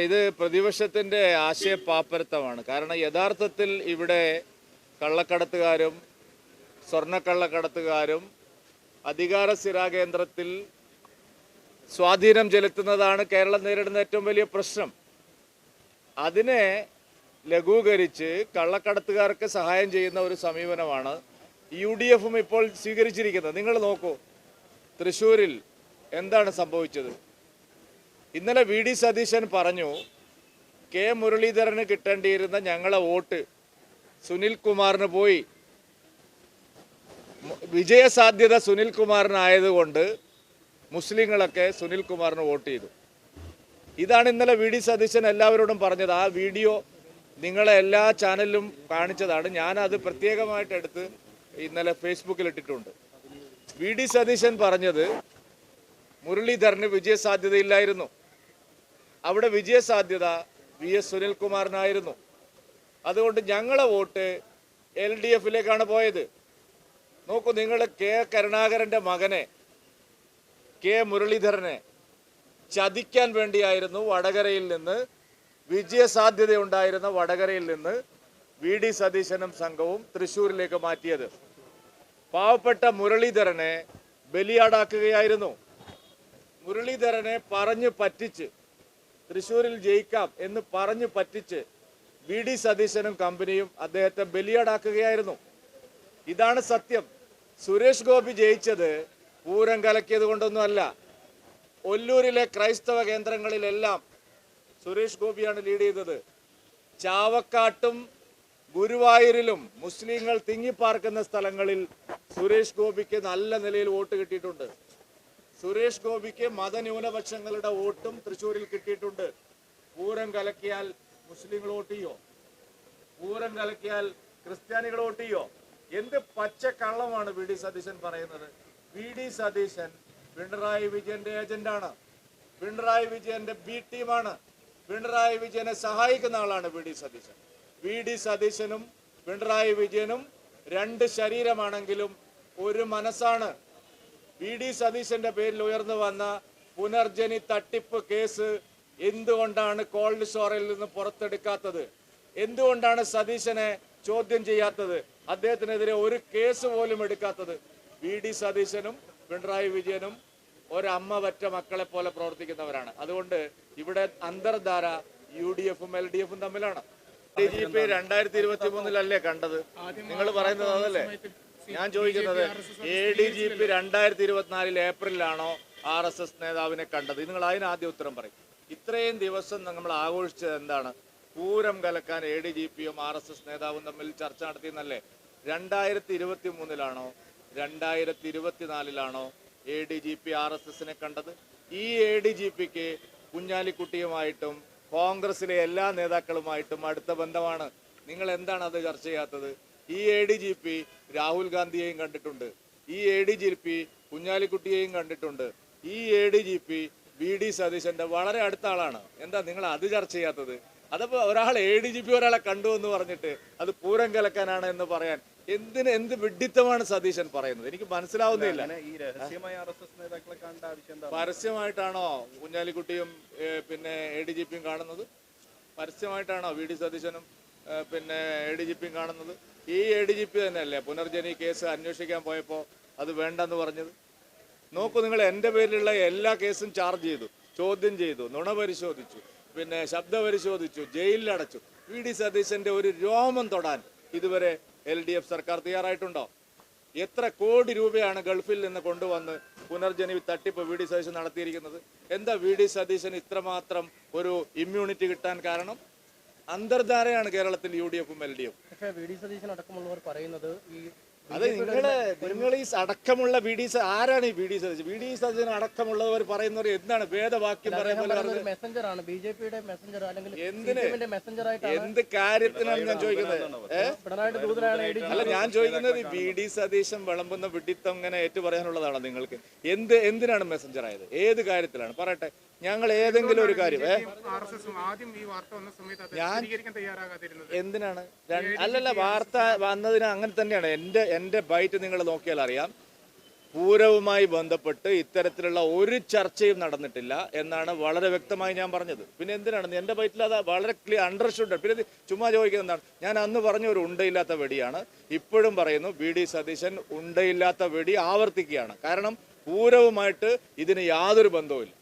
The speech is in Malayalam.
ഇത് പ്രതിപക്ഷത്തിന്റെ ആശയപാപ്പരത്തമാണ് കാരണം യഥാർത്ഥത്തിൽ ഇവിടെ കള്ളക്കടത്തുകാരും സ്വർണക്കള്ളക്കടത്തുകാരും അധികാര സ്ഥിരാകേന്ദ്രത്തിൽ സ്വാധീനം ചെലുത്തുന്നതാണ് കേരളം നേരിടുന്ന ഏറ്റവും വലിയ പ്രശ്നം. അതിനെ ലഘൂകരിച്ച് കള്ളക്കടത്തുകാർക്ക് സഹായം ചെയ്യുന്ന ഒരു സമീപനമാണ് യു ഡി എഫും ഇപ്പോൾ സ്വീകരിച്ചിരിക്കുന്നത്. നിങ്ങൾ നോക്കൂ തൃശ്ശൂരിൽ എന്താണ് സംഭവിച്ചത്? ഇന്നലെ വി ഡി സതീശൻ പറഞ്ഞു കെ മുരളീധരന് കിട്ടേണ്ടിയിരുന്ന ഞങ്ങളെ വോട്ട് സുനിൽ കുമാറിന് പോയി. വിജയസാധ്യത സുനിൽ കുമാറിനായതുകൊണ്ട് മുസ്ലിങ്ങളൊക്കെ സുനിൽ കുമാറിന് വോട്ട് ചെയ്തു. ഇതാണ് ഇന്നലെ വി ഡി സതീശൻ എല്ലാവരോടും പറഞ്ഞത്. ആ വീഡിയോ നിങ്ങളെ എല്ലാ ചാനലിലും കാണിച്ചതാണ്. ഞാനത് പ്രത്യേകമായിട്ട് എടുത്ത് ഇന്നലെ ഫേസ്ബുക്കിൽ ഇട്ടിട്ടുണ്ട്. വി ഡി സതീശൻ പറഞ്ഞത് മുരളീധരന് വിജയസാധ്യതയില്ലായിരുന്നു. അവിടെ വിജയസാധ്യത വി എസ് സുനിൽകുമാറിനായിരുന്നു. അതുകൊണ്ട് ഞങ്ങളെ വോട്ട് എൽ ഡി എഫിലേക്കാണ് പോയത്. നോക്കൂ നിങ്ങൾ കെ കരുണാകരന്റെ മകനെ കെ മുരളീധരനെ ചതിക്കാൻ വേണ്ടിയായിരുന്നു വടകരയിൽ നിന്ന് വിജയസാധ്യതയുണ്ടായിരുന്ന വടകരയിൽ നിന്ന് വി ഡി സതീശനും സംഘവും തൃശ്ശൂരിലേക്ക് മാറ്റിയത്. പാവപ്പെട്ട മുരളീധരനെ ബലിയാടാക്കുകയായിരുന്നു. മുരളീധരനെ പറഞ്ഞു പറ്റിച്ച് തൃശ്ശൂരിൽ ജയിക്കാം എന്ന് പറഞ്ഞു പറ്റിച്ച് വി ഡി സതീശനും കമ്പനിയും അദ്ദേഹത്തെ ബലിയാടാക്കുകയായിരുന്നു. ഇതാണ് സത്യം. സുരേഷ് ഗോപി ജയിച്ചത് പൂരം കലക്കിയത് കൊണ്ടൊന്നുമല്ല. ഒല്ലൂരിലെ ക്രൈസ്തവ കേന്ദ്രങ്ങളിലെല്ലാം സുരേഷ് ഗോപിയാണ് ലീഡ് ചെയ്തത്. ചാവക്കാട്ടും ഗുരുവായൂരിലും മുസ്ലിങ്ങൾ തിങ്ങിപ്പാർക്കുന്ന സ്ഥലങ്ങളിൽ സുരേഷ് ഗോപിക്ക് നല്ല നിലയിൽ വോട്ട് കിട്ടിയിട്ടുണ്ട്. സുരേഷ് ഗോപിക്ക് മതന്യൂനപക്ഷങ്ങളുടെ വോട്ടും തൃശ്ശൂരിൽ കിട്ടിയിട്ടുണ്ട്. പൂരം കലക്കിയാൽ മുസ്ലിങ്ങൾ വോട്ട് ചെയ്യോ? പൂരം കലക്കിയാൽ ക്രിസ്ത്യാനികൾ വോട്ട് ചെയ്യോ? എന്ത് പച്ചക്കള്ളമാണ് വി ഡി സതീശൻ പറയുന്നത്? വി ഡി സതീശൻ പിണറായി വിജയന്റെ ഏജന്റാണ്. പിണറായി വിജയന്റെ ബി ടീമാണ്. പിണറായി വിജയനെ സഹായിക്കുന്ന ആളാണ് V D Satheesan. V D സതീശനും പിണറായി വിജയനും രണ്ട് ശരീരമാണെങ്കിലും ഒരു മനസ്സാണ്. വി ഡി സതീശന്റെ പേരിൽ ഉയർന്നു വന്ന പുനർജനി തട്ടിപ്പ് കേസ് എന്തുകൊണ്ടാണ് കോൾഡ് സ്റ്റോറിൽ നിന്ന് പുറത്തെടുക്കാത്തത്? എന്തുകൊണ്ടാണ് സതീശനെ ചോദ്യം ചെയ്യാത്തത്? അദ്ദേഹത്തിനെതിരെ ഒരു കേസ് പോലും എടുക്കാത്തത്? വി ഡി സതീശനും പിണറായി വിജയനും ഒരമ്മ പറ്റ മക്കളെ പോലെ പ്രവർത്തിക്കുന്നവരാണ്. അതുകൊണ്ട് ഇവിടെ അന്തർധാര യു ഡി എഫും എൽ ഡി എഫും തമ്മിലാണ്. ഡി ജി പി രണ്ടായിരത്തി ഇരുപത്തി മൂന്നിലല്ലേ കണ്ടത് നിങ്ങൾ പറയുന്നത് അതല്ലേ? ഞാൻ ചോദിക്കുന്നത് എ ഡി ജി പി രണ്ടായിരത്തി ഇരുപത്തിനാലിൽ ഏപ്രിലാണോ ആർ എസ് എസ് നേതാവിനെ കണ്ടത്? നിങ്ങൾ അതിന് ആദ്യം ഉത്തരം പറയും. ഇത്രയും ദിവസം നമ്മൾ ആഘോഷിച്ചത് എന്താണ്? പൂരം കലക്കാൻ എ ഡി ജി പിയും ആർ എസ് എസ് നേതാവും തമ്മിൽ ചർച്ച നടത്തിയെന്നല്ലേ? രണ്ടായിരത്തി ഇരുപത്തി മൂന്നിലാണോ രണ്ടായിരത്തി ഇരുപത്തിനാലിലാണോ A D G P R S എസിനെ കണ്ടത്? ഈ എ ഡി ജി പിക്ക് കുഞ്ഞാലിക്കുട്ടിയുമായിട്ടും കോൺഗ്രസിലെ എല്ലാ നേതാക്കളുമായിട്ടും അടുത്ത ബന്ധമാണ്. നിങ്ങൾ എന്താണ് അത് ചർച്ച ചെയ്യാത്തത്? ഈ A D G P Rahul ഗാന്ധിയെയും കണ്ടിട്ടുണ്ട്. ഈ എ ഡി ജി പി കുഞ്ഞാലിക്കുട്ടിയെയും കണ്ടിട്ടുണ്ട്. ഈ A D G P V D സതീശന്റെ വളരെ അടുത്ത ആളാണ്. എന്താ നിങ്ങൾ അത് ചർച്ച ചെയ്യാത്തത്? അതപ്പോ ഒരാൾ എ ഡി ജി പി ഒരാളെ കണ്ടു എന്ന് പറഞ്ഞിട്ട് അത് പൂരം കലക്കാനാണ് എന്ന് പറയാൻ എന്തിന് എന്ത് വിഡിത്തമാണ് സതീശൻ പറയുന്നത്? എനിക്ക് മനസ്സിലാവുന്നില്ല. പരസ്യമായിട്ടാണോ കുഞ്ഞാലിക്കുട്ടിയും പിന്നെ എ ഡി ജി പിയും കാണുന്നത്? പരസ്യമായിട്ടാണോ വി ഡി സതീശനും പിന്നെ എ ഡി ജി പിയും കാണുന്നത്? ഈ എ ഡി ജി പി തന്നെയല്ലേ? പുനർജനി കേസ് അന്വേഷിക്കാൻ പോയപ്പോൾ അത് വേണ്ടെന്ന് പറഞ്ഞത്? നോക്കൂ നിങ്ങൾ എന്റെ പേരിലുള്ള എല്ലാ കേസും ചാർജ് ചെയ്തു ചോദ്യം ചെയ്തു നുണ പരിശോധിച്ചു പിന്നെ ശബ്ദ പരിശോധിച്ചു ജയിലിലടച്ചു വി ഡി സതീശന്റെ ഒരു രോമം തൊടാൻ ഇതുവരെ എൽ ഡി എഫ് സർക്കാർ തയ്യാറായിട്ടുണ്ടോ? എത്ര കോടി രൂപയാണ് ഗൾഫിൽ നിന്ന് കൊണ്ടുവന്ന് പുനർജനി തട്ടിപ്പ് വി ഡി സതീശൻ നടത്തിയിരിക്കുന്നത്? എന്താ വി ഡി സതീശൻ ഇത്രമാത്രം ഒരു ഇമ്മ്യൂണിറ്റി കിട്ടാൻ കാരണം? അന്തർധാരയാണ് കേരളത്തിൽ യു ഡി എഫും എൽ ഡി എഫും പക്ഷേ വി ഡി സതീശൻ അടക്കമുള്ളവർ പറയുന്നത് ഈ അത് നിങ്ങൾ നിങ്ങൾ ഈ അടക്കമുള്ള വി ഡി സ- ആരാണ് ഈ V D Satheesan? V D Satheesan അടക്കമുള്ളവർ പറയുന്നവർ എന്താണ് വേദവാക്യം പറയുന്ന പോലെ പറഞ്ഞത്? മെസ്സഞ്ചർ ആണ്. ബി ജെ പിയുടെ മെസ്സഞ്ചർ അല്ലെങ്കിൽ എന്തിന്? മെസ്സഞ്ചർ എന്ത് കാര്യത്തിനാണ് ഞാൻ ചോദിക്കുന്നത്? അല്ല ഞാൻ ചോദിക്കുന്നത് ഈ വി ഡി സതീശൻ വിളമ്പുന്ന വിഡിത്തം ഇങ്ങനെ ഏറ്റു പറയാനുള്ളതാണോ നിങ്ങൾക്ക്? എന്ത് എന്തിനാണ് മെസ്സഞ്ചർ ആയത്? ഏത് കാര്യത്തിലാണ്? പറയട്ടെ. ഞങ്ങൾ ഏതെങ്കിലും ഒരു കാര്യം ഞാൻ- എന്തിനാണ്? അല്ലല്ല വാർത്ത വന്നതിന് അങ്ങനെ തന്നെയാണ്. എന്റെ എന്റെ ബൈറ്റ് നിങ്ങൾ നോക്കിയാൽ അറിയാം. പൂരവുമായി ബന്ധപ്പെട്ട് ഇത്തരത്തിലുള്ള ഒരു ചർച്ചയും നടന്നിട്ടില്ല എന്നാണ് വളരെ വ്യക്തമായി ഞാൻ പറഞ്ഞത്. പിന്നെ എന്തിനാണ്? എന്റെ ബൈറ്റിൽ അത് വളരെ ക്ലിയർ അണ്ടർസ്റ്റുഡ് പിന്നെ ചുമ്മാ ചോദിക്കുന്നത് എന്താണ്? ഞാൻ അന്ന് പറഞ്ഞ ഒരു ഉണ്ടയില്ലാത്ത വെടിയാണ്. ഇപ്പോഴും പറയുന്നു വി. ഡി. സതീശൻ ഉണ്ടയില്ലാത്ത വെടി ആവർത്തിക്കുകയാണ്. കാരണം പൂരവുമായിട്ട് ഇതിന് യാതൊരു ബന്ധവുമില്ല.